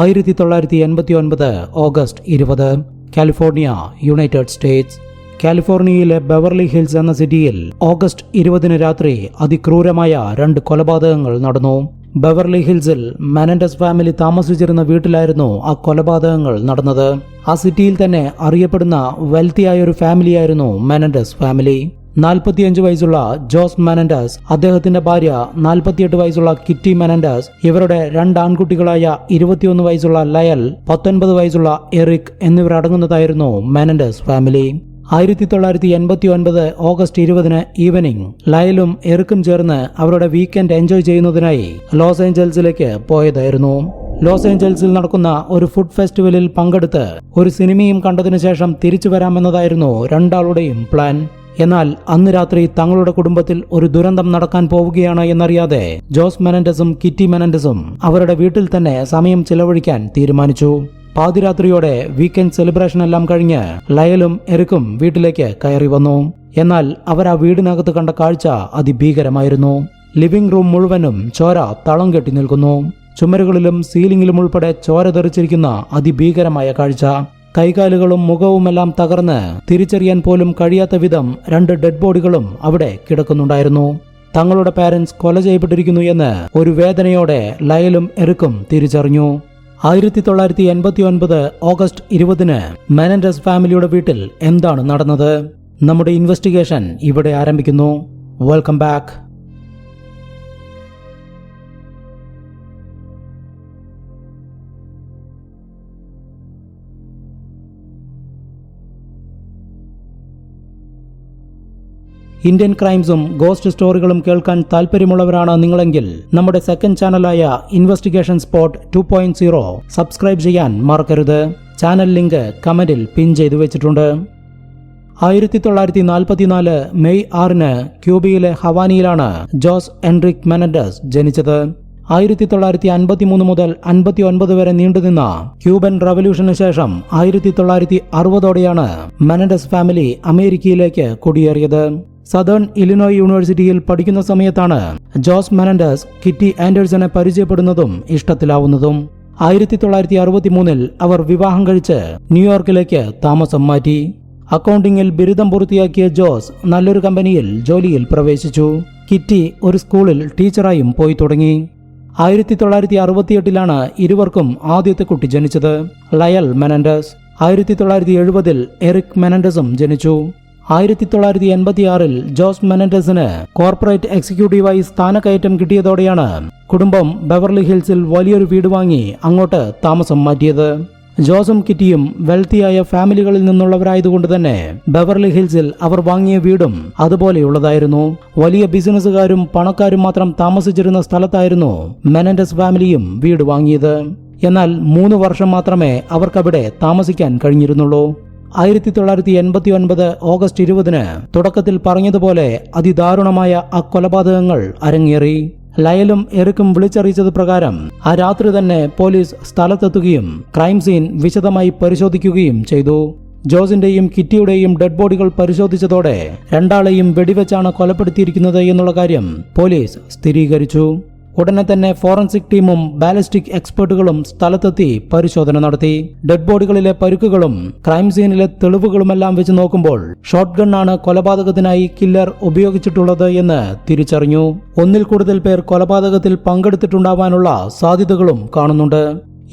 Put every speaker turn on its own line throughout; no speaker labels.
ആയിരത്തി തൊള്ളായിരത്തി എൺപത്തി ഒൻപത് ഓഗസ്റ്റ് ഇരുപത് കാലിഫോർണിയ യുണൈറ്റഡ് സ്റ്റേറ്റ്സ്. കാലിഫോർണിയയിലെ ബെവർലി ഹിൽസ് എന്ന സിറ്റിയിൽ ഓഗസ്റ്റ് ഇരുപതിന് രാത്രി അതിക്രൂരമായ രണ്ട് കൊലപാതകങ്ങൾ നടന്നു. ബെവർലി ഹിൽസിൽ മെനൻഡസ് ഫാമിലി താമസിച്ചിരുന്ന വീട്ടിലായിരുന്നു ആ കൊലപാതകങ്ങൾ നടന്നത്. ആ സിറ്റിയിൽ തന്നെ അറിയപ്പെടുന്ന വെൽത്തിയായ ഒരു ഫാമിലിയായിരുന്നു മെനൻഡസ് ഫാമിലി. നാൽപ്പത്തിയഞ്ച് വയസ്സുള്ള ജോസ് മെനൻഡസ് അദ്ദേഹത്തിന്റെ ഭാര്യ നാൽപ്പത്തിയെട്ട് വയസ്സുള്ള കിറ്റി മെനൻഡസ് ഇവരുടെ രണ്ട് ആൺകുട്ടികളായ ഇരുപത്തിയൊന്ന് വയസ്സുള്ള ലയൽ പത്തൊൻപത് വയസ്സുള്ള എറിക് എന്നിവരടങ്ങുന്നതായിരുന്നു മെനൻഡസ് ഫാമിലി. ആയിരത്തി തൊള്ളായിരത്തി എൺപത്തി ഒൻപത് ഓഗസ്റ്റ് ഇരുപതിന് ഈവനിംഗ് ലയലും എറിക്കും ചേർന്ന് അവരുടെ വീക്കെൻഡ് എൻജോയ് ചെയ്യുന്നതിനായി ലോസ് ഏഞ്ചൽസിലേക്ക് പോയതായിരുന്നു. ലോസ് ഏഞ്ചൽസിൽ നടക്കുന്ന ഒരു ഫുഡ് ഫെസ്റ്റിവലിൽ പങ്കെടുത്ത് ഒരു സിനിമയും കണ്ടതിനു ശേഷം തിരിച്ചു വരാമെന്നതായിരുന്നു രണ്ടാളുടെയും പ്ലാൻ. എന്നാൽ അന്ന് രാത്രി തങ്ങളുടെ കുടുംബത്തിൽ ഒരു ദുരന്തം നടക്കാൻ പോവുകയാണ് എന്നറിയാതെ ജോസ് മെനൻഡസും കിറ്റി മെനൻഡസും അവരുടെ വീട്ടിൽ തന്നെ സമയം ചിലവഴിക്കാൻ തീരുമാനിച്ചു. പാതിരാത്രിയോടെ വീക്കെൻഡ് സെലിബ്രേഷൻ എല്ലാം കഴിഞ്ഞ് ലയലും എറിക്കും വീട്ടിലേക്ക് കയറി വന്നു. എന്നാൽ അവർ ആ വീടിനകത്ത് കണ്ട കാഴ്ച അതിഭീകരമായിരുന്നു. ലിവിംഗ് റൂം മുഴുവനും ചോര തളം കെട്ടി നിൽക്കുന്നു. ചുമരുകളിലും സീലിംഗിലും ഉൾപ്പെടെ ചോര തെറിച്ചിരിക്കുന്ന അതിഭീകരമായ കാഴ്ച. കൈകാലുകളും മുഖവുമെല്ലാം തകർന്ന് തിരിച്ചറിയാൻ പോലും കഴിയാത്ത വിധം രണ്ട് ഡെഡ് ബോഡികളും അവിടെ കിടക്കുന്നുണ്ടായിരുന്നു. തങ്ങളുടെ പാരന്റ്സ് കൊല ചെയ്യപ്പെട്ടിരിക്കുന്നു എന്ന് ഒരു വേദനയോടെ ലയലും എറുക്കും തിരിച്ചറിഞ്ഞു. ആയിരത്തി തൊള്ളായിരത്തി എൺപത്തി ഒൻപത് ഓഗസ്റ്റ് ഇരുപതിന് മെനൻഡസ് ഫാമിലിയുടെ വീട്ടിൽ എന്താണ് നടന്നത്? നമ്മുടെ ഇൻവെസ്റ്റിഗേഷൻ ഇവിടെ ആരംഭിക്കുന്നു. വെൽക്കം ബാക്ക് ഇന്ത്യൻ ക്രൈംസും ഗോസ്റ്റ് സ്റ്റോറികളും കേൾക്കാൻ താല്പര്യമുള്ളവരാണ് നിങ്ങളെങ്കിൽ നമ്മുടെ second ചാനലായ investigation spot two point zero subscribe ചെയ്യാൻ മറക്കരുത്. ചാനൽ ലിങ്ക് കമന്റിൽ പിൻ ചെയ്തു വെച്ചിട്ടുണ്ട്. ആയിരത്തി തൊള്ളായിരത്തി നാൽപ്പത്തിനാല് മെയ് ആറിന് ക്യൂബയിലെ ഹവാനിയിലാണ് ജോസ് എൻറിക് മെനഡസ് ജനിച്ചത്. ആയിരത്തി തൊള്ളായിരത്തി അൻപത്തി മൂന്ന് മുതൽ അൻപത്തി ഒൻപത് വരെ നീണ്ടുനിന്ന ക്യൂബൻ റവല്യൂഷന് ശേഷം ആയിരത്തി തൊള്ളായിരത്തി അറുപതോടെയാണ് മെനഡസ് ഫാമിലി അമേരിക്കയിലേക്ക് കുടിയേറിയത്. സദേൺ ഇലിനോയ് യൂണിവേഴ്സിറ്റിയിൽ പഠിക്കുന്ന സമയത്താണ് ജോസ് മെനൻഡസ് കിറ്റി ആൻഡേഴ്സനെ പരിചയപ്പെടുന്നതും ഇഷ്ടത്തിലാവുന്നതും. ആയിരത്തി തൊള്ളായിരത്തി അറുപത്തി മൂന്നിൽ അവർ വിവാഹം കഴിച്ച് ന്യൂയോർക്കിലേക്ക് താമസം മാറ്റി. അക്കൗണ്ടിങ്ങിൽ ബിരുദം പൂർത്തിയാക്കിയ ജോസ് നല്ലൊരു കമ്പനിയിൽ ജോലിയിൽ പ്രവേശിച്ചു. കിറ്റി ഒരു സ്കൂളിൽ ടീച്ചറായും പോയി തുടങ്ങി. ആയിരത്തി തൊള്ളായിരത്തി അറുപത്തിയെട്ടിലാണ് ഇരുവർക്കും ആദ്യത്തെ കുട്ടി ജനിച്ചത് ലയൽ മെനൻഡസ്. ആയിരത്തി തൊള്ളായിരത്തി എഴുപതിൽ എറിക് മെനൻഡസും ജനിച്ചു. ആയിരത്തി തൊള്ളായിരത്തി എൺപത്തിയാറിൽ ജോസ് മെനൻഡസിന് കോർപ്പറേറ്റ് എക്സിക്യൂട്ടീവായി സ്ഥാനക്കയറ്റം കിട്ടിയതോടെയാണ് കുടുംബം ബെവർലി ഹിൽസിൽ വലിയൊരു വീട് വാങ്ങി അങ്ങോട്ട് താമസം മാറ്റിയത്. ജോസും കിറ്റിയും വെൽത്തിയായ ഫാമിലികളിൽ നിന്നുള്ളവരായതുകൊണ്ട് തന്നെ ബെവർലി ഹിൽസിൽ അവർ വാങ്ങിയ വീടും അതുപോലെയുള്ളതായിരുന്നു. വലിയ ബിസിനസ്സുകാരും പണക്കാരും മാത്രം താമസിച്ചിരുന്ന സ്ഥലത്തായിരുന്നു മെനൻഡസ് ഫാമിലിയും വീട് വാങ്ങിയത്. എന്നാൽ മൂന്ന് വർഷം മാത്രമേ അവർക്കവിടെ താമസിക്കാൻ കഴിഞ്ഞിരുന്നുള്ളൂ. ആയിരത്തി തൊള്ളായിരത്തി എൺപത്തി ഒൻപത് ഓഗസ്റ്റ് ഇരുപതിന് തുടക്കത്തിൽ പറഞ്ഞതുപോലെ അതിദാരുണമായ ആ കൊലപാതകങ്ങൾ അരങ്ങേറി. ലയലും എറിക്കും വിളിച്ചറിയിച്ചത് പ്രകാരം ആ രാത്രി തന്നെ പോലീസ് സ്ഥലത്തെത്തുകയും ക്രൈം സീൻ വിശദമായി പരിശോധിക്കുകയും ചെയ്തു. ജോസിന്റെയും കിറ്റിയുടെയും ഡെഡ് ബോഡികൾ പരിശോധിച്ചതോടെ രണ്ടാളെയും വെടിവെച്ചാണ് കൊലപ്പെടുത്തിയിരിക്കുന്നത് എന്നുള്ള കാര്യം പോലീസ് സ്ഥിരീകരിച്ചു. ഉടനെ തന്നെ ഫോറൻസിക് ടീമും ബാലിസ്റ്റിക് എക്സ്പെർട്ടുകളും സ്ഥലത്തെത്തി പരിശോധന നടത്തി. ഡെഡ് ബോഡികളിലെ പരുക്കുകളും ക്രൈം സീനിലെ തെളിവുകളുമെല്ലാം വെച്ച് നോക്കുമ്പോൾ ഷോട്ട് ഗണ്ണാണ് കൊലപാതകത്തിനായി കില്ലർ ഉപയോഗിച്ചിട്ടുള്ളത് എന്ന് തിരിച്ചറിഞ്ഞു. ഒന്നിൽ കൂടുതൽ പേർ കൊലപാതകത്തിൽ പങ്കെടുത്തിട്ടുണ്ടാവാനുള്ള സാധ്യതകളും കാണുന്നുണ്ട്.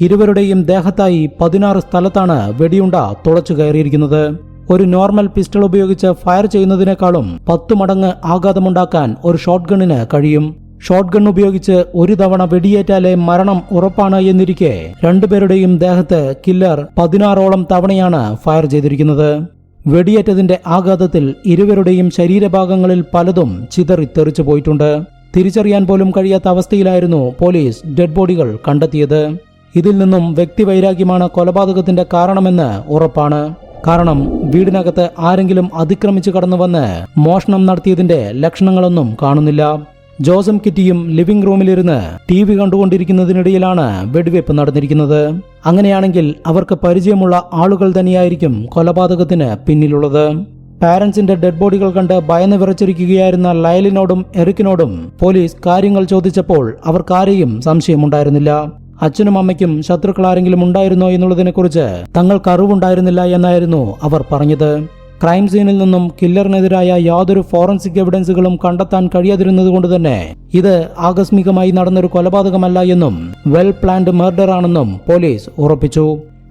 ഇരുവരുടെയും ദേഹത്തായി പതിനാറ് സ്ഥലത്താണ് വെടിയുണ്ട തുളച്ചു കയറിയിരിക്കുന്നത്. ഒരു നോർമൽ പിസ്റ്റൾ ഉപയോഗിച്ച് ഫയർ ചെയ്യുന്നതിനേക്കാളും പത്തു മടങ്ങ് ആഘാതമുണ്ടാക്കാൻ ഒരു ഷോട്ട് ഗണ്ണിന് കഴിയും. ഷോട്ട് ഗൺ ഉപയോഗിച്ച് ഒരു തവണ വെടിയേറ്റാലേ മരണം ഉറപ്പാണ് എന്നിരിക്കെ രണ്ടുപേരുടെയും ദേഹത്ത് കില്ലർ പതിനാറോളം തവണയാണ് ഫയർ ചെയ്തിരിക്കുന്നത്. വെടിയേറ്റതിന്റെ ആഘാതത്തിൽ ഇരുവരുടെയും ശരീരഭാഗങ്ങളിൽ പലതും ചിതറി ചിതറിത്തെറിച്ചു പോയിട്ടുണ്ട്. തിരിച്ചറിയാൻ പോലും കഴിയാത്ത അവസ്ഥയിലായിരുന്നു പോലീസ് ഡെഡ് ബോഡികൾ കണ്ടെത്തിയത്. ഇതിൽ നിന്നും വ്യക്തിവൈരാഗ്യമാണ് കൊലപാതകത്തിന്റെ കാരണമെന്ന് ഉറപ്പാണ്. കാരണം വീടിനകത്ത് ആരെങ്കിലും അതിക്രമിച്ചു കടന്നു വന്ന് മോഷണം നടത്തിയതിന്റെ ലക്ഷണങ്ങളൊന്നും കാണുന്നില്ല. ജോസം കിറ്റിയും ലിവിംഗ് റൂമിലിരുന്ന് ടി വി കണ്ടുകൊണ്ടിരിക്കുന്നതിനിടയിലാണ് വെടിവെപ്പ് നടന്നിരിക്കുന്നത്. അങ്ങനെയാണെങ്കിൽ അവർക്ക് പരിചയമുള്ള ആളുകൾ തന്നെയായിരിക്കും കൊലപാതകത്തിന് പിന്നിലുള്ളത്. പാരന്റ്സിന്റെ ഡെഡ് ബോഡികൾ കണ്ട് ഭയന്ന് വിറച്ചിരിക്കുകയായിരുന്ന ലയലിനോടും എറിക്കിനോടും പോലീസ് കാര്യങ്ങൾ ചോദിച്ചപ്പോൾ അവർക്കാരെയും സംശയമുണ്ടായിരുന്നില്ല. അച്ഛനും അമ്മയ്ക്കും ശത്രുക്കൾ ആരെങ്കിലും ഉണ്ടായിരുന്നോ എന്നുള്ളതിനെക്കുറിച്ച് തങ്ങൾക്ക് അറിവുണ്ടായിരുന്നില്ല എന്നായിരുന്നു അവർ പറഞ്ഞത്. ക്രൈം സീനിൽ നിന്നും കില്ലറിനെതിരായ യാതൊരു ഫോറൻസിക് എവിഡൻസുകളും കണ്ടെത്താൻ കഴിയാതിരുന്നതുകൊണ്ട് തന്നെ ഇത് ആകസ്മികമായി നടന്നൊരു കൊലപാതകമല്ല എന്നും വെൽ പ്ലാൻഡ് മർഡർ ആണെന്നും പോലീസ് ഉറപ്പിച്ചു.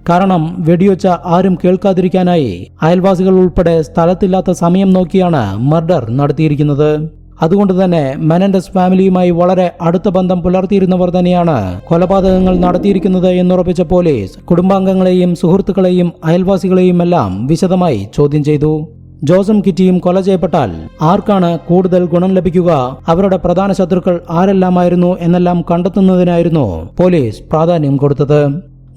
കാരണം വെടിയൊച്ച ആരും കേൾക്കാതിരിക്കാനായി അയൽവാസികൾ ഉൾപ്പെടെ സ്ഥലത്തില്ലാത്ത സമയം നോക്കിയാണ് മർഡർ നടത്തിയിരിക്കുന്നത്. അതുകൊണ്ട് തന്നെ മെനൻഡസ് ഫാമിലിയുമായി വളരെ അടുത്ത ബന്ധം പുലർത്തിയിരുന്നവർ തന്നെയാണ് കൊലപാതകങ്ങൾ നടത്തിയിരിക്കുന്നത് എന്നുറപ്പിച്ച പോലീസ് കുടുംബാംഗങ്ങളെയും സുഹൃത്തുക്കളെയും അയൽവാസികളെയും എല്ലാം വിശദമായി ചോദ്യം ചെയ്തു. ജോസം കിറ്റിയും കൊല ചെയ്യപ്പെട്ടാൽ ആർക്കാണ് കൂടുതൽ ഗുണം ലഭിക്കുക? അവരുടെ പ്രധാന ശത്രുക്കൾ ആരെല്ലാമായിരുന്നു എന്നെല്ലാം കണ്ടെത്തുന്നതിനായിരുന്നു പോലീസ് പ്രാധാന്യം കൊടുത്തത്.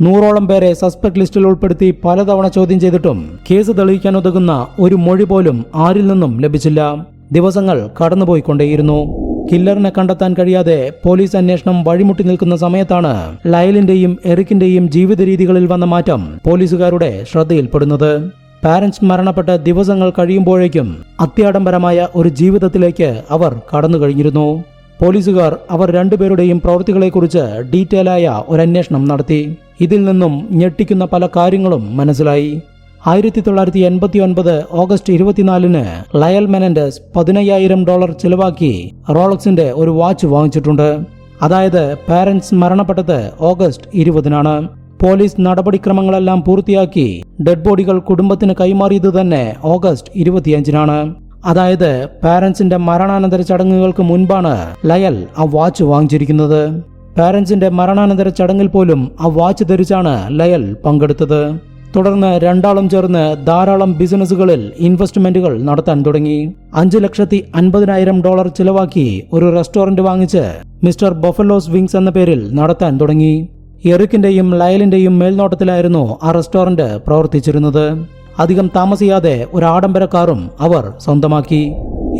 നൂറോളം പേരെ സസ്പെക്ട് ലിസ്റ്റിൽ ഉൾപ്പെടുത്തി പലതവണ ചോദ്യം ചെയ്തിട്ടും കേസ് തെളിയിക്കാൻ ഉതകുന്ന ഒരു മൊഴി പോലും ആരിൽ നിന്നും ലഭിച്ചില്ല. ദിവസങ്ങൾ കടന്നുപോയിക്കൊണ്ടേയിരുന്നു. കില്ലറിനെ കണ്ടെത്താൻ കഴിയാതെ പോലീസ് അന്വേഷണം വഴിമുട്ടി നിൽക്കുന്ന സമയത്താണ് ലയലിന്റെയും എറിക്കിന്റെയും ജീവിത രീതികളിൽ വന്ന മാറ്റം പോലീസുകാരുടെ ശ്രദ്ധയിൽപ്പെടുന്നത്. പാരന്റ്സ് മരണപ്പെട്ട ദിവസങ്ങൾ കഴിയുമ്പോഴേക്കും അത്യാഡംബരമായ ഒരു ജീവിതത്തിലേക്ക് അവർ കടന്നു കഴിഞ്ഞിരുന്നു പോലീസുകാർ അവർ രണ്ടുപേരുടെയും പ്രവൃത്തികളെക്കുറിച്ച് ഡീറ്റെയിൽ ആയ ഒരു അന്വേഷണം നടത്തി. ഇതിൽ നിന്നും ഞെട്ടിക്കുന്ന പല കാര്യങ്ങളും മനസ്സിലായി. ആയിരത്തി തൊള്ളായിരത്തി എൺപത്തി ഒൻപത് ഓഗസ്റ്റ് ഇരുപത്തിനാലിന് ലയൽ മെനൻഡസ് പതിനയ്യായിരം ഡോളർ ചിലവാക്കി റോളക്സിന്റെ ഒരു വാച്ച് വാങ്ങിച്ചിട്ടുണ്ട്. അതായത് പാരന്റ്സ് മരണപ്പെട്ടത് ഓഗസ്റ്റ് ഇരുപതിനാണ്. പോലീസ് നടപടിക്രമങ്ങളെല്ലാം പൂർത്തിയാക്കി ഡെഡ് ബോഡികൾ കുടുംബത്തിന് കൈമാറിയത് തന്നെ ഓഗസ്റ്റ് ഇരുപത്തിയഞ്ചിനാണ്. അതായത് പാരന്റ്സിന്റെ മരണാനന്തര ചടങ്ങുകൾക്ക് മുൻപാണ് ലയൽ ആ വാച്ച് വാങ്ങിച്ചിരിക്കുന്നത്. പാരന്റ്സിന്റെ മരണാനന്തര ചടങ്ങിൽ പോലും ആ വാച്ച് ധരിച്ചാണ് ലയൽ പങ്കെടുത്തത്. തുടർന്ന് രണ്ടാളും ചേർന്ന് ധാരാളം ബിസിനസ്സുകളിൽ ഇൻവെസ്റ്റ്മെന്റുകൾ നടത്താൻ തുടങ്ങി. അഞ്ചു ലക്ഷത്തി അൻപതിനായിരം ഡോളർ ചിലവാക്കി ഒരു റെസ്റ്റോറന്റ് വാങ്ങിച്ച് മിസ്റ്റർ ബൊഫലോസ് വിങ്സ് എന്ന പേരിൽ നടത്താൻ തുടങ്ങി. എറിക്കിന്റെയും ലയലിന്റെയും മേൽനോട്ടത്തിലായിരുന്നു ആ റെസ്റ്റോറന്റ് പ്രവർത്തിച്ചിരുന്നത്. അധികം താമസിയാതെ ഒരു ആഡംബര കാറും അവർ സ്വന്തമാക്കി.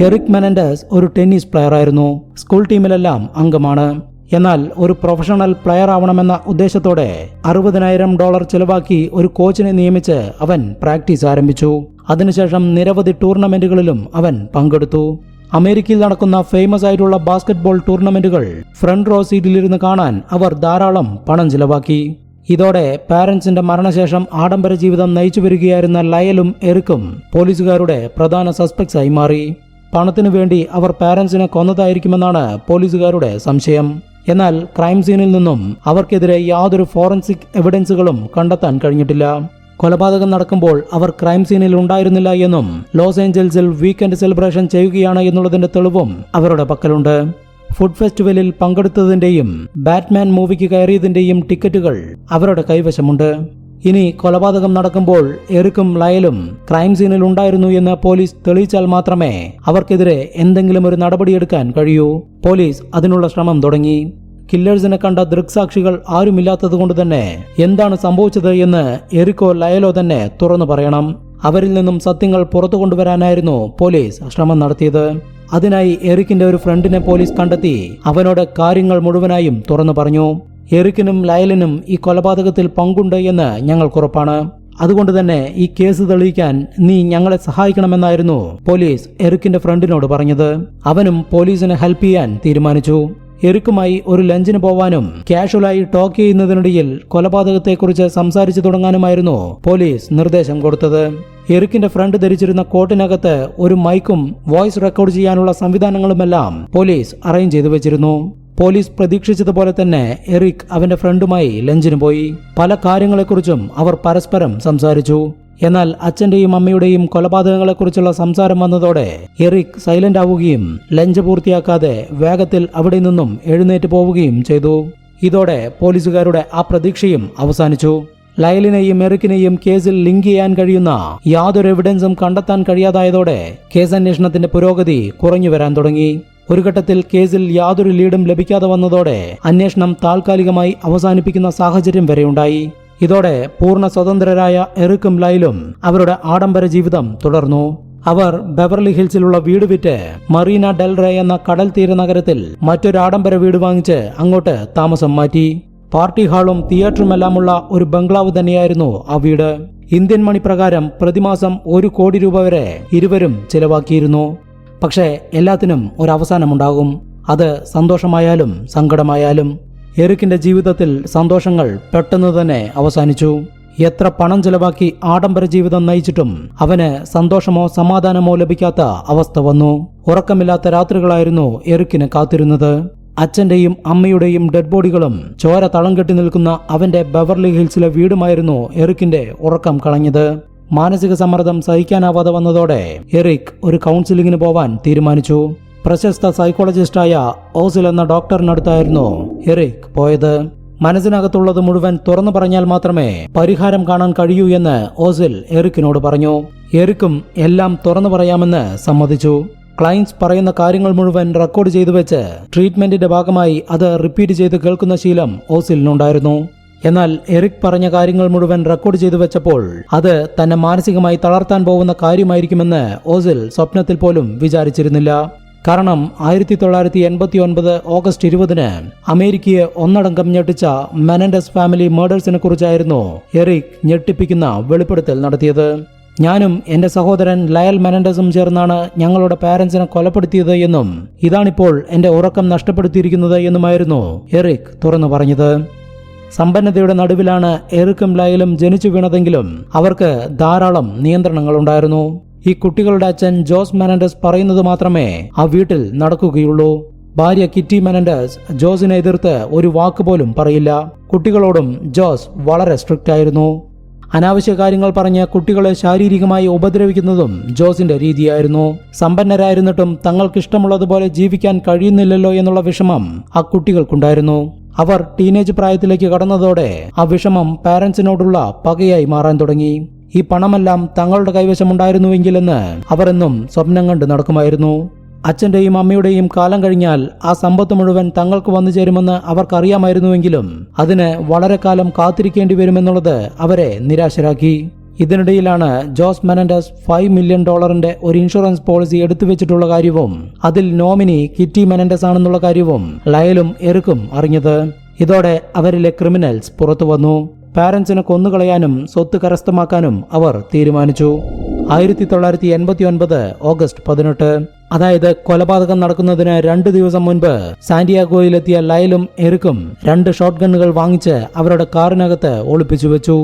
എറിക് മെനൻഡസ് ഒരു ടെന്നീസ് പ്ലെയർ ആയിരുന്നു സ്കൂൾ ടീമിലെല്ലാം അംഗമാണ്. എന്നാൽ ഒരു പ്രൊഫഷണൽ പ്ലെയർ ആവണമെന്ന ഉദ്ദേശത്തോടെ അറുപതിനായിരം ഡോളർ ചെലവാക്കി ഒരു കോച്ചിനെ നിയമിച്ച് അവൻ പ്രാക്ടീസ് ആരംഭിച്ചു. അതിനുശേഷം നിരവധി ടൂർണമെന്റുകളിലും അവൻ പങ്കെടുത്തു. അമേരിക്കയിൽ നടക്കുന്ന ഫേമസ് ആയിട്ടുള്ള ബാസ്കറ്റ്ബോൾ ടൂർണമെന്റുകൾ ഫ്രണ്ട് റോ സീറ്റിലിരുന്ന് കാണാൻ അവർ ധാരാളം പണം ചിലവാക്കി. ഇതോടെ പാരന്റ്സിന്റെ മരണശേഷം ആഡംബര ജീവിതം നയിച്ചു വരികയായിരുന്ന ലയലും എറിക്കും പോലീസുകാരുടെ പ്രധാന സസ്പെക്ട്സ് ആയി മാറി. പണത്തിനു വേണ്ടി അവർ പാരന്റ്സിനെ കൊന്നതായിരിക്കുമെന്നാണ് പോലീസുകാരുടെ സംശയം. എന്നാൽ ക്രൈം സീനിൽ നിന്നും അവർക്കെതിരെ യാതൊരു ഫോറൻസിക് എവിഡൻസുകളും കണ്ടെത്താൻ കഴിഞ്ഞിട്ടില്ല. കൊലപാതകം നടക്കുമ്പോൾ അവർ ക്രൈം സീനിൽ ഉണ്ടായിരുന്നില്ല എന്നും ലോസ് ഏഞ്ചൽസിൽ വീക്കെൻഡ് സെലിബ്രേഷൻ ചെയ്യുകയാണ് എന്നുള്ളതിന്റെ തെളിവും അവരുടെ പക്കലുണ്ട്. ഫുഡ് ഫെസ്റ്റിവലിൽ പങ്കെടുത്തതിന്റെയും ബാറ്റ്മാൻ മൂവിക്ക് കയറിയതിന്റെയും ടിക്കറ്റുകൾ അവരുടെ കൈവശമുണ്ട്. ഇനി കൊലപാതകം നടക്കുമ്പോൾ എറിക്കും ലയലും ക്രൈം സീനിൽ ഉണ്ടായിരുന്നു എന്ന് പോലീസ് തെളിയിച്ചാൽ മാത്രമേ അവർക്കെതിരെ എന്തെങ്കിലും ഒരു നടപടിയെടുക്കാൻ കഴിയൂ. പോലീസ് അതിനുള്ള ശ്രമം തുടങ്ങി. കില്ലേഴ്സിനെ കണ്ട ദൃക്സാക്ഷികൾ ആരുമില്ലാത്തതുകൊണ്ട് തന്നെ എന്താണ് സംഭവിച്ചത് എന്ന് എറിക്കോ ലയലോ തന്നെ തുറന്നു പറയണം. അവരിൽ നിന്നും സത്യങ്ങൾ പുറത്തു കൊണ്ടുവരാനായിരുന്നു പോലീസ് ശ്രമം നടത്തിയത്. അതിനായി എറിക്കിന്റെ ഒരു ഫ്രണ്ടിനെ പോലീസ് കണ്ടെത്തി അവനോട് കാര്യങ്ങൾ മുഴുവനായും തുറന്നു പറഞ്ഞു. എറിക്കിനും ലയലിനും ഈ കൊലപാതകത്തിൽ പങ്കുണ്ട് എന്ന് ഞങ്ങൾക്കുറപ്പാണ്. അതുകൊണ്ട് തന്നെ ഈ കേസ് തെളിയിക്കാൻ നീ ഞങ്ങളെ സഹായിക്കണമെന്നായിരുന്നു പോലീസ് എറിക്കിന്റെ ഫ്രണ്ടിനോട് പറഞ്ഞത്. അവനും പോലീസിനെ ഹെൽപ്പ് ചെയ്യാൻ തീരുമാനിച്ചു. എറിക്കുമായി ഒരു ലഞ്ചിന് പോവാനും കാഷ്വലായി ടോക്ക് ചെയ്യുന്നതിനിടയിൽ കൊലപാതകത്തെക്കുറിച്ച് സംസാരിച്ചു തുടങ്ങാനുമായിരുന്നു പോലീസ് നിർദ്ദേശം കൊടുത്തത്. എറിക്കിന്റെ ഫ്രണ്ട് ധരിച്ചിരുന്ന കോട്ടിനകത്ത് ഒരു മൈക്കും വോയിസ് റെക്കോർഡ് ചെയ്യാനുള്ള സംവിധാനങ്ങളുമെല്ലാം പോലീസ് അറേഞ്ച് ചെയ്തു വെച്ചിരുന്നു. പോലീസ് പ്രതീക്ഷിച്ചതുപോലെ തന്നെ എറിക് അവന്റെ ഫ്രണ്ടുമായി ലഞ്ചിന് പോയി. പല കാര്യങ്ങളെക്കുറിച്ചും അവർ പരസ്പരം സംസാരിച്ചു. എന്നാൽ അച്ഛന്റെയും അമ്മയുടെയും കൊലപാതകങ്ങളെക്കുറിച്ചുള്ള സംസാരം വന്നതോടെ എറിക് സൈലന്റ് ആവുകയും ലഞ്ച് പൂർത്തിയാക്കാതെ വേഗത്തിൽ അവിടെ നിന്നും എഴുന്നേറ്റ് പോവുകയും ചെയ്തു. ഇതോടെ പോലീസുകാരുടെ ആ പ്രതീക്ഷയും അവസാനിച്ചു. ലയലിനെയും എറിക്കിനെയും കേസിൽ ലിങ്ക് ചെയ്യാൻ കഴിയുന്ന യാതൊരു എവിഡൻസും കണ്ടെത്താൻ കഴിയാതായതോടെ കേസ് അന്വേഷണത്തിന്റെ പുരോഗതി കുറഞ്ഞു വരാൻ തുടങ്ങി. ഒരു ഘട്ടത്തിൽ കേസിൽ യാതൊരു ലീഡും ലഭിക്കാതെ വന്നതോടെ അന്വേഷണം താൽക്കാലികമായി അവസാനിപ്പിക്കുന്ന സാഹചര്യം വരെയുണ്ടായി. ഇതോടെ പൂർണ സ്വതന്ത്രരായ എറിക്കും ലൈലും അവരുടെ ആഡംബര ജീവിതം തുടർന്നു. അവർ ബെവർലി ഹിൽസിലുള്ള വീട് വിറ്റ് മറീന ഡെൽറേ എന്ന കടൽ തീര നഗരത്തിൽ മറ്റൊരു ആഡംബര വീട് വാങ്ങിച്ച് അങ്ങോട്ട് താമസം മാറ്റി. പാർട്ടി ഹാളും തിയേറ്ററുമെല്ലാമുള്ള ഒരു ബംഗ്ലാവ് തന്നെയായിരുന്നു ആ വീട്. ഇന്ത്യൻ മണി പ്രകാരം പ്രതിമാസം ഒരു കോടി രൂപ വരെ ഇരുവരും ചിലവാക്കിയിരുന്നു. പക്ഷേ എല്ലാത്തിനും ഒരവസാനമുണ്ടാകും. അത് സന്തോഷമായാലും സങ്കടമായാലും എറിക്കിന്റെ ജീവിതത്തിൽ സന്തോഷങ്ങൾ പെട്ടെന്ന് തന്നെ അവസാനിച്ചു. എത്ര പണം ചെലവാക്കി ആഡംബര ജീവിതം നയിച്ചിട്ടും അവന് സന്തോഷമോ സമാധാനമോ ലഭിക്കാത്ത അവസ്ഥ വന്നു. ഉറക്കമില്ലാത്ത രാത്രികളായിരുന്നു എറിക്കിന് കാത്തിരുന്നത്. അച്ഛന്റെയും അമ്മയുടെയും ഡെഡ് ബോഡികളും ചോര തളം കെട്ടി നിൽക്കുന്ന അവന്റെ ബെവർലി ഹിൽസിലെ വീടുമായിരുന്നു എറിക്കിന്റെ ഉറക്കം കളഞ്ഞത്. മാനസിക സമ്മർദ്ദം സഹിക്കാനാവാതെ വന്നതോടെ എറിക് ഒരു കൗൺസിലിംഗിന് പോവാൻ തീരുമാനിച്ചു. പ്രശസ്ത സൈക്കോളജിസ്റ്റായ ഓസിൽ എന്ന ഡോക്ടറിനടുത്തായിരുന്നു എറിക് പോയത്. മനസ്സിനകത്തുള്ളത് മുഴുവൻ തുറന്നു പറഞ്ഞാൽ മാത്രമേ പരിഹാരം കാണാൻ കഴിയൂ എന്ന് ഓസിൽ എറിക്കിനോട് പറഞ്ഞു. എറിക്കും എല്ലാം തുറന്നു പറയാമെന്ന് സമ്മതിച്ചു. ക്ലയൻസ് പറയുന്ന കാര്യങ്ങൾ മുഴുവൻ റെക്കോർഡ് ചെയ്തു വെച്ച് ട്രീറ്റ്മെന്റിന്റെ ഭാഗമായി അത് റിപ്പീറ്റ് ചെയ്ത് കേൾക്കുന്ന ശീലം ഓസിലിനുണ്ടായിരുന്നു. എന്നാൽ എറിക് പറഞ്ഞ കാര്യങ്ങൾ മുഴുവൻ റെക്കോർഡ് ചെയ്തു വെച്ചപ്പോൾ അത് തന്നെ മാനസികമായി തളർത്താൻ പോകുന്ന കാര്യമായിരിക്കുമെന്ന് ഓസിൽ സ്വപ്നത്തിൽ പോലും വിചാരിച്ചിരുന്നില്ല. കാരണം ആയിരത്തി തൊള്ളായിരത്തി എൺപത്തി ഒൻപത് ഓഗസ്റ്റ് ഇരുപതിന് അമേരിക്കയെ ഒന്നടങ്കം ഞെട്ടിച്ച മെനൻഡസ് ഫാമിലി മേഡേഴ്സിനെ കുറിച്ചായിരുന്നു എറിക് ഞെട്ടിപ്പിക്കുന്ന വെളിപ്പെടുത്തൽ നടത്തിയത്. ഞാനും എന്റെ സഹോദരൻ ലയൽ മെനൻഡസും ചേർന്നാണ് ഞങ്ങളുടെ പാരന്റ്സിനെ കൊലപ്പെടുത്തിയത് എന്നും ഇതാണിപ്പോൾ എന്റെ ഉറക്കം നഷ്ടപ്പെടുത്തിയിരിക്കുന്നത് എന്നുമായിരുന്നു എറിക് തുറന്നു പറഞ്ഞത്. സമ്പന്നതയുടെ നടുവിലാണ് എറിക്കും ലായലും ജനിച്ചു വീണതെങ്കിലും അവർക്ക് ധാരാളം നിയന്ത്രണങ്ങൾ ഉണ്ടായിരുന്നു ഈ കുട്ടികളുടെ അച്ഛൻ ജോസ് മെനൻഡസ് പറയുന്നത് മാത്രമേ ആ വീട്ടിൽ നടക്കുകയുള്ളൂ. ഭാര്യ കിറ്റി മെനൻഡസ് ജോസിനെ എതിർത്ത് ഒരു വാക്ക് പോലും പറയില്ല. കുട്ടികളോടും ജോസ് വളരെ സ്ട്രിക്റ്റ് ആയിരുന്നു. അനാവശ്യ കാര്യങ്ങൾ പറഞ്ഞ് കുട്ടികളെ ശാരീരികമായി ഉപദ്രവിക്കുന്നതും ജോസിന്റെ രീതിയായിരുന്നു. സമ്പന്നരായിരുന്നിട്ടും തങ്ങൾക്കിഷ്ടമുള്ളതുപോലെ ജീവിക്കാൻ കഴിയുന്നില്ലല്ലോ എന്നുള്ള വിഷമം ആ കുട്ടികൾക്കുണ്ടായിരുന്നു. അവർ ടീനേജ് പ്രായത്തിലേക്ക് കടന്നതോടെ ആ വിഷമം പാരന്റ്സിനോടുള്ള പകയായി മാറാൻ തുടങ്ങി. ഈ പണമെല്ലാം തങ്ങളുടെ കൈവശമുണ്ടായിരുന്നുവെങ്കിലെന്ന് അവരെന്നും സ്വപ്നം കണ്ട് നടക്കുമായിരുന്നു. അച്ഛന്റെയും അമ്മയുടെയും കാലം കഴിഞ്ഞാൽ ആ സമ്പത്ത് മുഴുവൻ തങ്ങൾക്ക് വന്നു ചേരുമെന്ന് അവർക്കറിയാമായിരുന്നുവെങ്കിലും അതിന് വളരെ കാലം കാത്തിരിക്കേണ്ടി വരുമെന്നുള്ളത് അവരെ നിരാശരാക്കി. ഇതിനിടയിലാണ് ജോസ് മെനൻഡസ് ഫൈവ് മില്യൺ ഡോളറിന്റെ ഒരു ഇൻഷുറൻസ് പോളിസി എടുത്തു വെച്ചിട്ടുള്ള കാര്യവും അതിൽ നോമിനി കിറ്റി മെനൻഡസ് ആണെന്നുള്ള കാര്യവും ലയലും എറുക്കും അറിഞ്ഞത്. ഇതോടെ അവരിലെ ക്രിമിനൽസ് പുറത്തു വന്നു. പാരന്റ്സിനെ കൊന്നുകളയാനും സ്വത്ത് കരസ്ഥമാക്കാനും അവർ തീരുമാനിച്ചു. ആയിരത്തി തൊള്ളായിരത്തി എൺപത്തി ഒൻപത് ഓഗസ്റ്റ് പതിനെട്ട്. അതായത് കൊലപാതകം നടക്കുന്നതിന് രണ്ട് ദിവസം മുൻപ് സാന്റിയാഗോയിലെത്തിയ ലയലും എറുക്കും രണ്ട് ഷോട്ട് ഗണ്ണുകൾ വാങ്ങിച്ച് അവരുടെ കാറിനകത്ത് ഒളിപ്പിച്ചു വെച്ചു.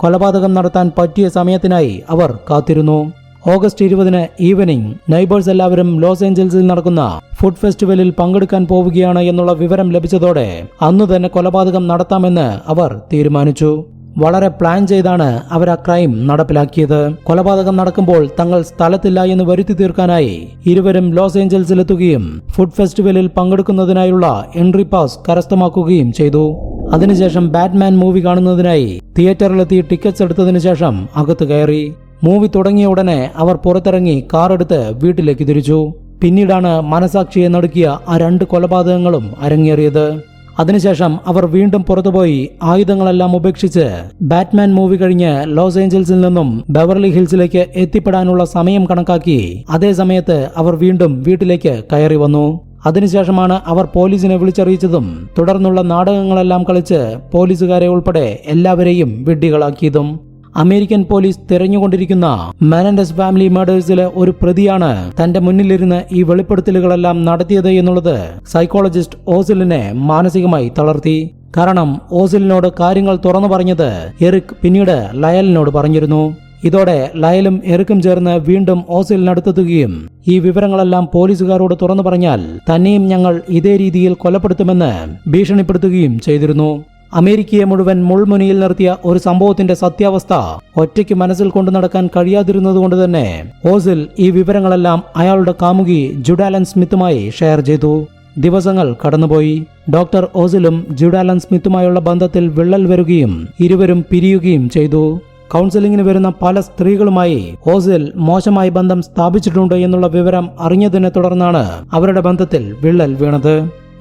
കൊലപാതകം നടത്താൻ പറ്റിയ സമയത്തിനായി അവർ കാത്തിരുന്നു. ഓഗസ്റ്റ് ഇരുപതിന് ഈവനിംഗ് നൈബേഴ്സ് എല്ലാവരും ലോസ് ഏഞ്ചൽസിൽ നടക്കുന്ന ഫുഡ് ഫെസ്റ്റിവലിൽ പങ്കെടുക്കാൻ പോവുകയാണ് എന്നുള്ള വിവരം ലഭിച്ചതോടെ അന്നു തന്നെ കൊലപാതകം നടത്താമെന്ന് അവർ തീരുമാനിച്ചു. വളരെ പ്ലാൻ ചെയ്താണ് അവർ ആ ക്രൈം നടപ്പിലാക്കിയത്. കൊലപാതകം നടക്കുമ്പോൾ തങ്ങൾ സ്ഥലത്തില്ല എന്ന് വരുത്തി തീർക്കാനായി ഇരുവരും ലോസ് ഏഞ്ചൽസിലെത്തുകയും ഫുഡ് ഫെസ്റ്റിവലിൽ പങ്കെടുക്കുന്നതിനായുള്ള എൻട്രി പാസ് കരസ്ഥമാക്കുകയും ചെയ്തു. അതിനുശേഷം ബാറ്റ്മാൻ മൂവി കാണുന്നതിനായി തിയേറ്ററിലെത്തി ടിക്കറ്റ്സ് എടുത്തതിനു ശേഷം അകത്ത് കയറി. മൂവി തുടങ്ങിയ ഉടനെ അവർ പുറത്തിറങ്ങി കാറെടുത്ത് വീട്ടിലേക്ക് തിരിച്ചു. പിന്നീടാണ് മനസാക്ഷിയെ നടുക്കിയ ആ രണ്ട് കൊലപാതകങ്ങളും അരങ്ങേറിയത്. അതിനുശേഷം അവർ വീണ്ടും പുറത്തുപോയി. ആയുധങ്ങളെല്ലാം ഉപേക്ഷിച്ച് ബാറ്റ്മാൻ മൂവി കഴിഞ്ഞ് ലോസ് ഏഞ്ചൽസിൽ നിന്നും ബെവർലി ഹിൽസിലേക്ക് എത്തിപ്പെടാനുള്ള സമയം കണക്കാക്കി അതേ സമയത്ത് അവർ വീണ്ടും വീട്ടിലേക്ക് കയറി വന്നു. അതിനുശേഷമാണ് അവർ പോലീസിനെ വിളിച്ചറിയിച്ചതും തുടർന്നുള്ള നാടകങ്ങളെല്ലാം കളിച്ച് പോലീസുകാരെ ഉൾപ്പെടെ എല്ലാവരെയും വിഡ്ഢികളാക്കിയതും. അമേരിക്കൻ പോലീസ് തിരഞ്ഞുകൊണ്ടിരിക്കുന്ന മാനൻഡസ് ഫാമിലി മർഡേഴ്സിലെ ഒരു പ്രതിയാണ് തന്റെ മുന്നിലിരുന്ന് ഈ വെളിപ്പെടുത്തലുകളെല്ലാം നടത്തിയത് എന്നുള്ളത് സൈക്കോളജിസ്റ്റ് ഓസിലിനെ മാനസികമായി തളർത്തി. കാരണം ഓസിലിനോട് കാര്യങ്ങൾ തുറന്നു പറഞ്ഞത് എറിക് പിന്നീട് ലയലിനോട് പറഞ്ഞിരുന്നു. ഇതോടെ ലയലും എറുക്കും ചേർന്ന് വീണ്ടും ഓസിലിനടുത്തെത്തുകയും ഈ വിവരങ്ങളെല്ലാം പോലീസുകാരോട് തുറന്നു പറഞ്ഞാൽ തന്നെയും ഞങ്ങൾ ഇതേ രീതിയിൽ കൊലപ്പെടുത്തുമെന്ന് ഭീഷണിപ്പെടുത്തുകയും ചെയ്തിരുന്നു. അമേരിക്കയെ മുഴുവൻ മുൾമുനയിൽ നിർത്തിയ ഒരു സംഭവത്തിന്റെ സത്യാവസ്ഥ ഒറ്റയ്ക്ക് മനസ്സിൽ കൊണ്ടു നടക്കാൻ കഴിയാതിരുന്നതുകൊണ്ട് തന്നെ ഓസിൽ ഈ വിവരങ്ങളെല്ലാം അയാളുടെ കാമുകി ജുഡാലൻ സ്മിത്തുമായി ഷെയർ ചെയ്തു. ദിവസങ്ങൾ കടന്നുപോയി. ഡോക്ടർ ഓസിലും ജുഡാലൻ സ്മിത്തുമായുള്ള ബന്ധത്തിൽ വിള്ളൽ വരികയും ഇരുവരും പിരിയുകയും ചെയ്തു. കൗൺസിലിംഗിന് വരുന്ന പല സ്ത്രീകളുമായി ഓസിൽ മോശമായി ബന്ധം സ്ഥാപിച്ചിട്ടുണ്ട് എന്നുള്ള വിവരം അറിഞ്ഞതിനെ തുടർന്നാണ് അവരുടെ ബന്ധത്തിൽ വിള്ളൽ വീണത്.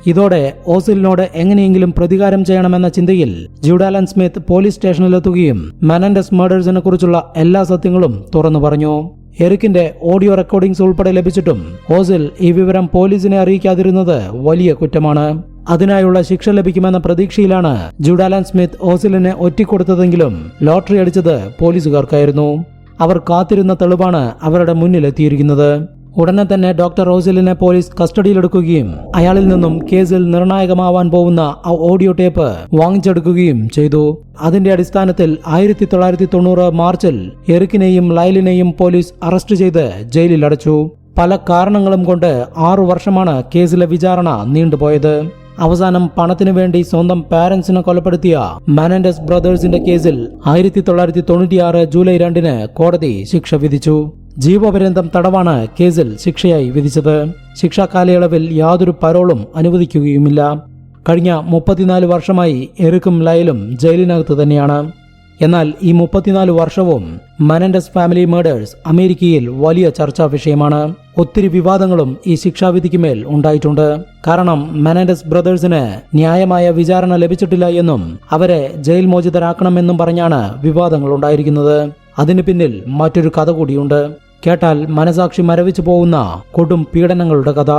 ഇതോടെ ഓസിലിനോട് എങ്ങനെയെങ്കിലും പ്രതികാരം ചെയ്യണമെന്ന ചിന്തയിൽ ജൂഡാലൻ സ്മിത്ത് പോലീസ് സ്റ്റേഷനിലെത്തുകയും മെനൻഡസ് മേഡേഴ്സിനെ കുറിച്ചുള്ള എല്ലാ സത്യങ്ങളും തുറന്നു പറഞ്ഞു. എറിക്കിന്റെ ഓഡിയോ റെക്കോർഡിംഗ്സ് ഉൾപ്പെടെ ലഭിച്ചിട്ടും ഓസിൽ ഈ വിവരം പോലീസിനെ അറിയിക്കാതിരുന്നത് വലിയ കുറ്റമാണ്. അതിനായുള്ള ശിക്ഷ ലഭിക്കുമെന്ന പ്രതീക്ഷയിലാണ് ജുഡാലൻ സ്മിത്ത് ഓസിലിനെ ഒറ്റിക്കൊടുത്തതെങ്കിലും ലോട്ടറി അടിച്ചത് പോലീസുകാർക്കായിരുന്നു. അവർ കാത്തിരുന്ന തെളിവാണ് അവരുടെ മുന്നിലെത്തിയിരിക്കുന്നത്. ഉടനെ തന്നെ ഡോക്ടർ റോസലിനെ പോലീസ് കസ്റ്റഡിയിലെടുക്കുകയും അയാളിൽ നിന്നും കേസിൽ നിർണായകമാവാൻ പോകുന്ന ആ ഓഡിയോ ടേപ്പ് വാങ്ങിച്ചെടുക്കുകയും ചെയ്തു. അതിന്റെ അടിസ്ഥാനത്തിൽ ആയിരത്തി തൊള്ളായിരത്തി തൊണ്ണൂറ് മാർച്ചിൽ എറിക്കിനെയും ലൈലിനെയും പോലീസ് അറസ്റ്റ് ചെയ്ത് ജയിലിൽ അടച്ചു പല കാരണങ്ങളും കൊണ്ട് ആറു വർഷമാണ് കേസിലെ വിചാരണ നീണ്ടുപോയത്. അവസാനം പണത്തിനു വേണ്ടി സ്വന്തം പാരന്റ്സിനെ കൊലപ്പെടുത്തിയ മാനൻഡസ് ബ്രദേഴ്സിന്റെ കേസിൽ ആയിരത്തി തൊള്ളായിരത്തി തൊണ്ണൂറ്റിയാറ് ജൂലൈ രണ്ടിന് കോടതി ശിക്ഷ വിധിച്ചു. ജീവപര്യന്തം തടവാണ് കേസിൽ ശിക്ഷയായി വിധിച്ചത്. ശിക്ഷാ കാലയളവിൽ യാതൊരു പരോളും അനുവദിക്കുകയുമില്ല. കഴിഞ്ഞ മുപ്പത്തിനാല് വർഷമായി എറിക്കും ലയലും ജയിലിനകത്ത് തന്നെയാണ്. എന്നാൽ ഈ മുപ്പത്തിനാല് വർഷവും മനൻഡസ് ഫാമിലി മേഡേഴ്സ് അമേരിക്കയിൽ വലിയ ചർച്ചാ വിഷയമാണ്. ഒത്തിരി വിവാദങ്ങളും ഈ ശിക്ഷാവിധിക്ക് മേൽ ഉണ്ടായിട്ടുണ്ട്. കാരണം മെനൻഡസ് ബ്രദേഴ്സിന് ന്യായമായ വിചാരണ ലഭിച്ചിട്ടില്ല എന്നും അവരെ ജയിൽ മോചിതരാക്കണമെന്നും പറഞ്ഞാണ് വിവാദങ്ങൾ ഉണ്ടായിരിക്കുന്നത്. അതിനു പിന്നിൽ മറ്റൊരു കഥ കൂടിയുണ്ട്. കേട്ടാൽ മനസാക്ഷി മരവിച്ചു പോകുന്ന കൊടും പീഡനങ്ങളുടെ കഥ.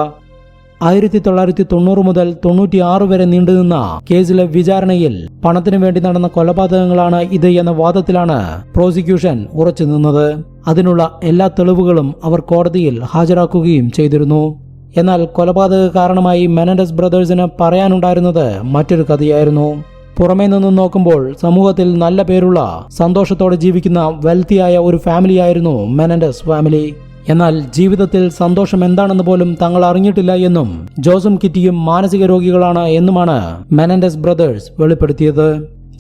ആയിരത്തി തൊള്ളായിരത്തി തൊണ്ണൂറ് മുതൽ തൊണ്ണൂറ്റിയാറ് വരെ നീണ്ടുനിന്ന കേസിലെ വിചാരണയിൽ പണത്തിനു വേണ്ടി നടന്ന കൊലപാതകങ്ങളാണ് ഇത് എന്ന വാദത്തിലാണ് പ്രോസിക്യൂഷൻ ഉറച്ചു നിന്നത്. അതിനുള്ള എല്ലാ തെളിവുകളും അവർ കോടതിയിൽ ഹാജരാക്കുകയും ചെയ്തിരുന്നു. എന്നാൽ കൊലപാതക കാരണമായി മെനൻഡസ് ബ്രദേഴ്സിന് പറയാനുണ്ടായിരുന്നത് മറ്റൊരു കഥയായിരുന്നു. പുറമേ നിന്ന് നോക്കുമ്പോൾ സമൂഹത്തിൽ നല്ല പേരുള്ള സന്തോഷത്തോടെ ജീവിക്കുന്ന വെൽത്തിയായ ഒരു ഫാമിലിയായിരുന്നു മെനൻഡസ് ഫാമിലി. എന്നാൽ ജീവിതത്തിൽ സന്തോഷം എന്താണെന്ന് പോലും തങ്ങൾ അറിഞ്ഞിട്ടില്ല എന്നും ജോസും കിറ്റിയും മാനസിക രോഗികളാണ് എന്നുമാണ് മെനൻഡസ് ബ്രദേഴ്സ് വെളിപ്പെടുത്തിയത്.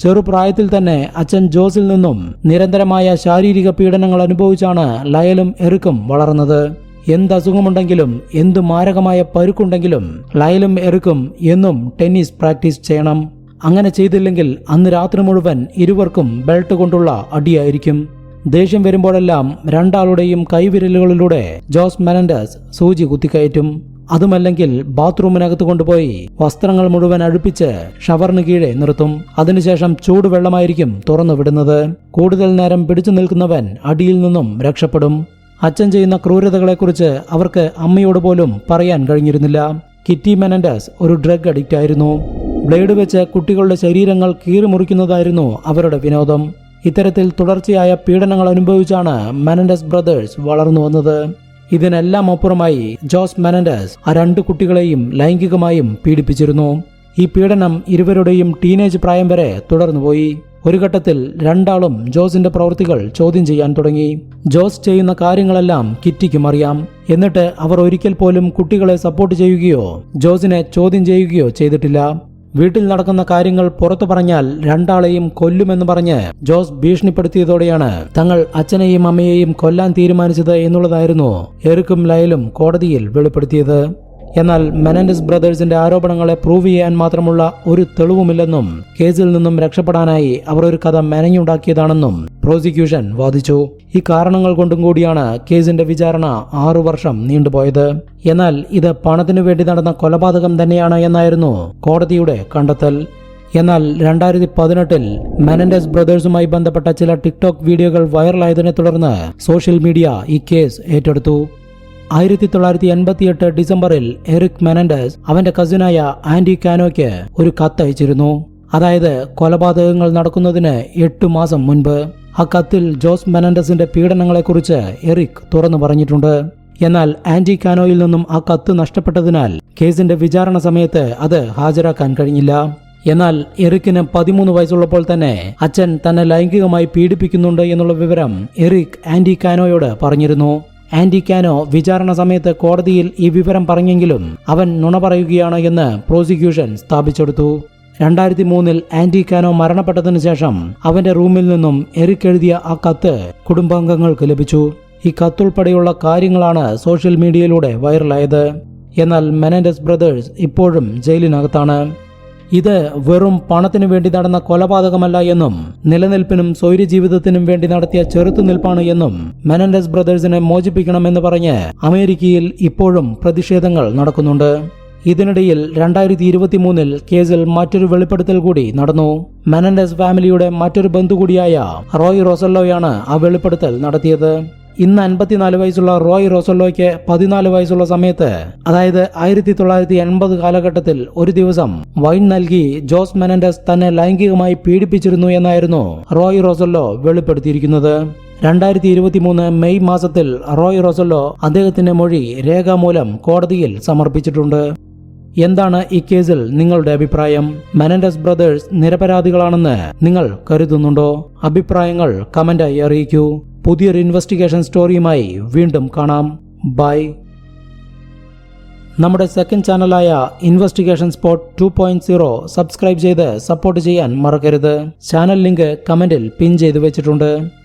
ചെറുപ്രായത്തിൽ തന്നെ അച്ഛൻ ജോസിൽ നിന്നും നിരന്തരമായ ശാരീരിക പീഡനങ്ങൾ അനുഭവിച്ചാണ് ലയലും എറുക്കും വളർന്നത്. എന്ത് അസുഖമുണ്ടെങ്കിലും എന്ത് മാരകമായ പരുക്കുണ്ടെങ്കിലും ലയലും എറുക്കും എന്നും ടെന്നീസ് പ്രാക്ടീസ് ചെയ്യണം. അങ്ങനെ ചെയ്തില്ലെങ്കിൽ അന്ന് രാത്രി മുഴുവൻ ഇരുവർക്കും ബെൽറ്റ് കൊണ്ടുള്ള അടിയായിരിക്കും. ദേഷ്യം വരുമ്പോഴെല്ലാം രണ്ടാളുടെയും കൈവിരലുകളിലൂടെ ജോസ് മെനൻഡസ് സൂചി കുത്തിക്കയറ്റും. അതുമല്ലെങ്കിൽ ബാത്റൂമിനകത്ത് കൊണ്ടുപോയി വസ്ത്രങ്ങൾ മുഴുവൻ അഴുപ്പിച്ച് ഷവറിന് കീഴെ നിർത്തും. അതിനുശേഷം ചൂടുവെള്ളമായിരിക്കും തുറന്നു വിടുന്നത്. കൂടുതൽ നേരം പിടിച്ചു നിൽക്കുന്നവൻ അടിയിൽ നിന്നും രക്ഷപ്പെടും. അച്ഛൻ ചെയ്യുന്ന ക്രൂരതകളെക്കുറിച്ച് അവർക്ക് അമ്മയോട് പോലും പറയാൻ കഴിഞ്ഞിരുന്നില്ല. കിറ്റി മെനൻഡസ് ഒരു ഡ്രഗ് അഡിക്റ്റ് ആയിരുന്നു ബ്ലേഡ് വെച്ച് കുട്ടികളുടെ ശരീരങ്ങൾ കീറിമുറിക്കുന്നതായിരുന്നു അവരുടെ വിനോദം. ഇത്തരത്തിൽ തുടർച്ചയായ പീഡനങ്ങൾ അനുഭവിച്ചാണ് മെനൻഡസ് ബ്രദേഴ്സ് വളർന്നു വന്നത്. ഇതിനെല്ലാം അപ്പുറമായി ജോസ് മെനൻഡസ് ആ രണ്ട് കുട്ടികളെയും ലൈംഗികമായും പീഡിപ്പിച്ചിരുന്നു. ഈ പീഡനം ഇരുവരുടെയും ടീനേജ് പ്രായം വരെ തുടർന്നുപോയി. ഒരു ഘട്ടത്തിൽ രണ്ടാളും ജോസിന്റെ പ്രവൃത്തികൾ ചോദ്യം ചെയ്യാൻ തുടങ്ങി. ജോസ് ചെയ്യുന്ന കാര്യങ്ങളെല്ലാം കിറ്റിക്കും അറിയാം. എന്നിട്ട് അവർ ഒരിക്കൽ പോലും കുട്ടികളെ സപ്പോർട്ട് ചെയ്യുകയോ ജോസിനെ ചോദ്യം ചെയ്യുകയോ ചെയ്തിട്ടില്ല. വീട്ടിൽ നടക്കുന്ന കാര്യങ്ങൾ പുറത്തു പറഞ്ഞാൽ രണ്ടാളെയും കൊല്ലുമെന്ന് പറഞ്ഞ് ജോസ് ഭീഷണിപ്പെടുത്തിയതോടെയാണ് തങ്ങൾ അച്ഛനെയും അമ്മയെയും കൊല്ലാൻ തീരുമാനിച്ചത് എന്നുള്ളതായിരുന്നു എറുക്കും ലയലും കോടതിയിൽ വെളിപ്പെടുത്തിയത്. എന്നാൽ മെനൻഡിസ് ബ്രദേഴ്സിന്റെ ആരോപണങ്ങളെ പ്രൂവ് ചെയ്യാൻ മാത്രമുള്ള ഒരു തെളിവുമില്ലെന്നും കേസിൽ നിന്നും രക്ഷപ്പെടാനായി അവർ ഒരു കഥ മെനഞ്ഞുണ്ടാക്കിയതാണെന്നും പ്രോസിക്യൂഷൻ വാദിച്ചു. ഈ കാരണങ്ങൾ കൊണ്ടും കൂടിയാണ് കേസിന്റെ വിചാരണ ആറു വർഷം നീണ്ടുപോയത്. എന്നാൽ ഇത് പണത്തിനു വേണ്ടി നടന്ന കൊലപാതകം തന്നെയാണ് എന്നായിരുന്നു കോടതിയുടെ കണ്ടെത്തൽ. എന്നാൽ രണ്ടായിരത്തി പതിനെട്ടിൽ മെനൻഡസ് ബ്രദേഴ്സുമായി ബന്ധപ്പെട്ട ചില ടിക്ടോക്ക് വീഡിയോകൾ വൈറലായതിനെ തുടർന്ന് സോഷ്യൽ മീഡിയ ഈ കേസ് ഏറ്റെടുത്തു. ആയിരത്തി തൊള്ളായിരത്തി എൺപത്തിയെട്ട് ഡിസംബറിൽ എറിക് മെനൻഡസ് അവന്റെ കസിനായ ആന്റി കാനോയ്ക്ക് ഒരു കത്ത് അയച്ചിരുന്നു അതായത് കൊലപാതകങ്ങൾ നടക്കുന്നതിന് എട്ട് മാസം മുൻപ്. ആ കത്തിൽ ജോസ് മെനൻഡസിന്റെ പീഡനങ്ങളെക്കുറിച്ച് എറിക് തുറന്നു പറഞ്ഞിട്ടുണ്ട്. എന്നാൽ ആന്റി കാനോയിൽ നിന്നും ആ കത്ത് നഷ്ടപ്പെട്ടതിനാൽ കേസിന്റെ വിചാരണ സമയത്ത് അത് ഹാജരാക്കാൻ കഴിഞ്ഞില്ല. എന്നാൽ എറിക്കിന് പതിമൂന്ന് വയസ്സുള്ളപ്പോൾ തന്നെ അച്ഛൻ തന്നെ ലൈംഗികമായി പീഡിപ്പിക്കുന്നുണ്ട് എന്നുള്ള വിവരം എറിക് ആന്റി കാനോയോട് പറഞ്ഞിരുന്നു. ആന്റി കാനോ വിചാരണ സമയത്ത് കോടതിയിൽ ഈ വിവരം പറഞ്ഞെങ്കിലും അവൻ നുണ പറയുകയാണ് എന്ന് പ്രോസിക്യൂഷൻ സ്ഥാപിച്ചെടുത്തു. രണ്ടായിരത്തി മൂന്നിൽ കാനോ മരണപ്പെട്ടതിനു ശേഷം അവന്റെ റൂമിൽ നിന്നും എറിക് ആ കത്ത് കുടുംബാംഗങ്ങൾക്ക് ലഭിച്ചു. ഈ കത്തുൾപ്പെടെയുള്ള കാര്യങ്ങളാണ് സോഷ്യൽ മീഡിയയിലൂടെ വൈറലായത്. എന്നാൽ മെനൻഡസ് ബ്രദേഴ്സ് ഇപ്പോഴും ജയിലിനകത്താണ്. ഇത് വെറും പണത്തിനു വേണ്ടി നടന്ന കൊലപാതകമല്ല എന്നും നിലനിൽപ്പിനും സ്വൈര്യ ജീവിതത്തിനും വേണ്ടി നടത്തിയ ചെറുത്തുനിൽപ്പാണ് എന്നും മെനൻഡസ് ബ്രദേഴ്സിനെ മോചിപ്പിക്കണമെന്ന് പറഞ്ഞ് അമേരിക്കയിൽ ഇപ്പോഴും പ്രതിഷേധങ്ങൾ നടക്കുന്നുണ്ട്. ഇതിനിടയിൽ രണ്ടായിരത്തി ഇരുപത്തി മൂന്നിൽ കേസിൽ മറ്റൊരു വെളിപ്പെടുത്തൽ കൂടി നടന്നു. മെനൻഡസ് ഫാമിലിയുടെ മറ്റൊരു ബന്ധു കൂടിയായ റോയ് റോസല്ലോയാണ് ആ വെളിപ്പെടുത്തൽ നടത്തിയത്. ഇന്ന് അൻപത്തിനാല് വയസ്സുള്ള റോയ് റോസല്ലോയ്ക്ക് പതിനാല് വയസ്സുള്ള സമയത്ത് അതായത് ആയിരത്തി തൊള്ളായിരത്തി എൺപത് കാലഘട്ടത്തിൽ ഒരു ദിവസം വൈൻ നൽകി ജോസ് മെനൻഡസ് തന്നെ ലൈംഗികമായി പീഡിപ്പിച്ചിരുന്നു എന്നായിരുന്നു റോയ് റോസല്ലോ വെളിപ്പെടുത്തിയിരിക്കുന്നത്. രണ്ടായിരത്തി ഇരുപത്തി മൂന്ന് മെയ് മാസത്തിൽ റോയ് റോസൊല്ലോ അദ്ദേഹത്തിന്റെ മൊഴി രേഖാമൂലം കോടതിയിൽ സമർപ്പിച്ചിട്ടുണ്ട്. എന്താണ് ഈ കേസിൽ നിങ്ങളുടെ അഭിപ്രായം? മെനൻഡസ് ബ്രദേഴ്സ് നിരപരാധികളാണെന്ന് നിങ്ങൾ കരുതുന്നുണ്ടോ? അഭിപ്രായങ്ങൾ കമന്റായി അറിയിക്കൂ. പുതിയൊരു ഇൻവെസ്റ്റിഗേഷൻ സ്റ്റോറിയുമായി വീണ്ടും കാണാം. ബൈ നമ്മുടെ second ചാനലായ investigation spot two point zero subscribe ചെയ്ത് സപ്പോർട്ട് ചെയ്യാൻ മറക്കരുത്. ചാനൽ ലിങ്ക് കമന്റിൽ പിൻ ചെയ്തു വെച്ചിട്ടുണ്ട്.